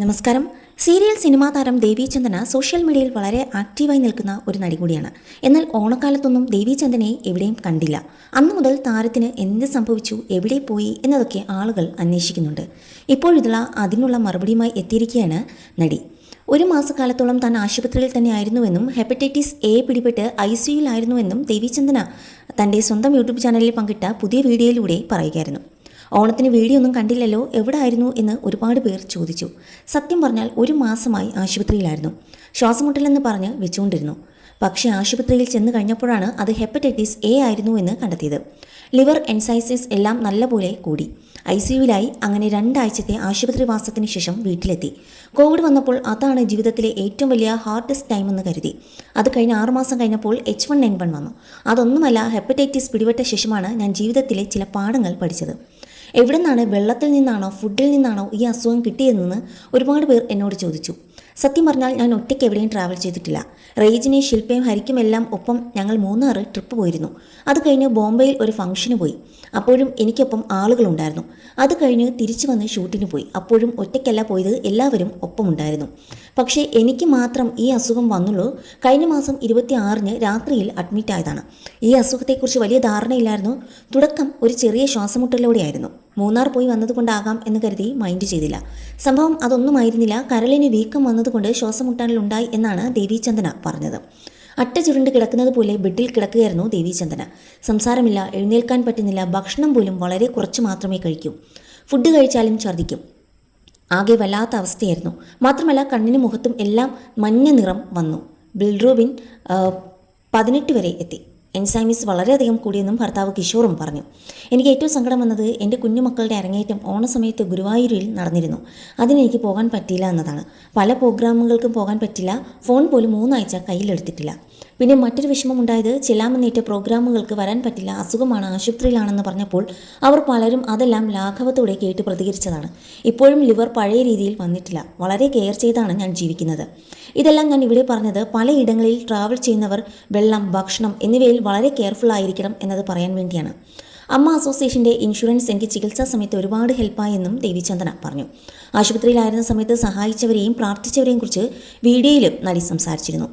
നമസ്കാരം. Serial cinema താരം ദേവീചന്ദന social മീഡിയയിൽ വളരെ ആക്റ്റീവായി നിൽക്കുന്ന ഒരു നടി കൂടിയാണ്. എന്നാൽ ഓണക്കാലത്തൊന്നും ദേവീചന്ദനെ എവിടെയും കണ്ടില്ല. അന്നു മുതൽ താരത്തിന് എന്ത് സംഭവിച്ചു എവിടെ പോയി എന്നതൊക്കെ ആളുകൾ അന്വേഷിക്കുന്നുണ്ട്. ഇപ്പോഴിതുള്ള അതിനുള്ള മറുപടിയുമായി എത്തിയിരിക്കുകയാണ് നടി. ഒരു മാസക്കാലത്തോളം താൻ ആശുപത്രിയിൽ തന്നെയായിരുന്നുവെന്നും ഹെപ്പറ്റൈറ്റിസ് എ പിടിപെട്ട് ഐ സിയുലായിരുന്നുവെന്നും ദേവീചന്ദന തന്റെ സ്വന്തം യൂട്യൂബ് ചാനലിൽ പങ്കിട്ട പുതിയ വീഡിയോയിലൂടെ പറയുകയായിരുന്നു. ഓണത്തിന് വീഡിയോ ഒന്നും കണ്ടില്ലല്ലോ എവിടെ ആയിരുന്നു എന്ന് ഒരുപാട് പേർ ചോദിച്ചു. സത്യം പറഞ്ഞാൽ ഒരു മാസമായി ആശുപത്രിയിലായിരുന്നു. ശ്വാസമുട്ടലെന്ന് പറഞ്ഞ് വെച്ചുകൊണ്ടിരുന്നു. പക്ഷേ ആശുപത്രിയിൽ ചെന്ന് കഴിഞ്ഞപ്പോഴാണ് അത് ഹെപ്പറ്റൈറ്റിസ് എ ആയിരുന്നു എന്ന് കണ്ടെത്തിയത്. ലിവർ എൻസൈസിസ് എല്ലാം നല്ലപോലെ കൂടി. ഐ സിയുവിലായി അങ്ങനെ രണ്ടാഴ്ചത്തെ ആശുപത്രി വാസത്തിന് ശേഷം വീട്ടിലെത്തി. കോവിഡ് വന്നപ്പോൾ അതാണ് ജീവിതത്തിലെ ഏറ്റവും വലിയ ഹാർഡസ്റ്റ് ടൈം എന്ന് കരുതി. അത് കഴിഞ്ഞ് ആറുമാസം കഴിഞ്ഞപ്പോൾ എച്ച് വൺ എൻ വൺ വന്നു. അതൊന്നുമല്ല ഹെപ്പറ്റൈറ്റിസ് പിടിപെട്ട ശേഷമാണ് ഞാൻ ജീവിതത്തിലെ ചില പാഠങ്ങൾ പഠിച്ചത്. എവിടെ നിന്നാണ് വെള്ളത്തിൽ നിന്നാണോ ഫുഡിൽ നിന്നാണോ ഈ അസുഖം കിട്ടിയതെന്ന് ഒരുപാട് പേർ എന്നോട് ചോദിച്ചു. സത്യം പറഞ്ഞാൽ ഞാൻ ഒറ്റയ്ക്ക് എവിടെയും ട്രാവൽ ചെയ്തിട്ടില്ല. റേജിനെയും ശില്പയും ഹരിക്കുമെല്ലാം ഒപ്പം ഞങ്ങൾ മൂന്നാറ് ട്രിപ്പ് പോയിരുന്നു. അത് കഴിഞ്ഞ് ബോംബെയിൽ ഒരു ഫംഗ്ഷന് പോയി. അപ്പോഴും എനിക്കൊപ്പം ആളുകളുണ്ടായിരുന്നു. അത് കഴിഞ്ഞ് തിരിച്ചു വന്ന് ഷൂട്ടിന് പോയി. അപ്പോഴും ഒറ്റയ്ക്കല്ല പോയത് എല്ലാവരും ഒപ്പമുണ്ടായിരുന്നു. പക്ഷേ എനിക്ക് മാത്രം ഈ അസുഖം വന്നുള്ളൂ. കഴിഞ്ഞ മാസം ഇരുപത്തി ആറിന് രാത്രിയിൽ അഡ്മിറ്റ് ആയതാണ്. ഈ അസുഖത്തെക്കുറിച്ച് വലിയ ധാരണയില്ലായിരുന്നു. തുടക്കം ഒരു ചെറിയ ശ്വാസമുട്ടലോടെയായിരുന്നു മൂന്നാർ പോയി വന്നതുകൊണ്ടാകാം എന്ന് കരുതി മൈൻഡ് ചെയ്തില്ല. സംഭവം അതൊന്നുമായിരുന്നില്ല. കരളിന് വീക്കം വന്നതുകൊണ്ട് ശ്വാസമുട്ടാനിലുണ്ടായി എന്നാണ് ദേവീചന്ദന പറഞ്ഞത്. അട്ട ചുരുണ്ട് കിടക്കുന്നത് പോലെ ബെഡിൽ കിടക്കുകയായിരുന്നു ദേവീചന്ദന. സംസാരമില്ല എഴുന്നേൽക്കാൻ പറ്റുന്നില്ല. ഭക്ഷണം പോലും വളരെ കുറച്ച് മാത്രമേ കഴിക്കൂ. ഫുഡ് കഴിച്ചാലും ഛർദ്ദിക്കും. ആകെ വല്ലാത്ത അവസ്ഥയായിരുന്നു. മാത്രമല്ല കണ്ണിനും മുഖത്തും എല്ലാം മഞ്ഞ നിറം വന്നു. ബിൽറൂബിൻ പതിനെട്ട് വരെ എത്തി. എൻസൈമിസ് വളരെയധികം കൂടിയെന്നും ഭർത്താവ് കിഷോറും പറഞ്ഞു. എനിക്ക് ഏറ്റവും സങ്കടം വന്നത് എന്റെ കുഞ്ഞുമക്കളുടെ അരങ്ങേറ്റം ഓണസമയത്ത് ഗുരുവായൂരിൽ നടന്നിരുന്നു. അതിനെനിക്ക് പോകാൻ പറ്റിയില്ല എന്നതാണ്. പല പ്രോഗ്രാമുകൾക്കും പോകാൻ പറ്റില്ല. ഫോൺ പോലും മൂന്നാഴ്ച കയ്യിലെടുത്തിട്ടില്ല. പിന്നെ മറ്റൊരു വിഷമം വിഷമമുണ്ടായത് ചെല്ലാമെന്നേറ്റ പ്രോഗ്രാമുകൾക്ക് വരാൻ പറ്റില്ല അസുഖമാണ് ആശുപത്രിയിലാണെന്ന് പറഞ്ഞപ്പോൾ അവർ പലരും അതെല്ലാം ലാഘവത്തോടെ കേട്ട് പ്രതികരിച്ചതാണ്. ഇപ്പോഴും ലിവർ പഴയ രീതിയിൽ വന്നിട്ടില്ല. വളരെ കെയർ ചെയ്താണ് ഞാൻ ജീവിക്കുന്നത്. ഇതെല്ലാം ഞാൻ ഇവിടെ പറഞ്ഞത് പലയിടങ്ങളിൽ ട്രാവൽ ചെയ്യുന്നവർ വെള്ളം ഭക്ഷണം എന്നിവയിൽ വളരെ കെയർഫുൾ ആയിരിക്കണം എന്നത് പറയാൻ വേണ്ടിയാണ്. അമ്മ അസോസിയേഷന്റെ ഇൻഷുറൻസ് എനിക്ക് ചികിത്സാ സമയത്ത് ഒരുപാട് ഹെൽപ്പായെന്നും ദേവിചന്ദന പറഞ്ഞു. ആശുപത്രിയിലായിരുന്ന സമയത്ത് സഹായിച്ചവരെയും പ്രാർത്ഥിച്ചവരെയും കുറിച്ച് വീഡിയോയിലും നടി സംസാരിച്ചിരുന്നു.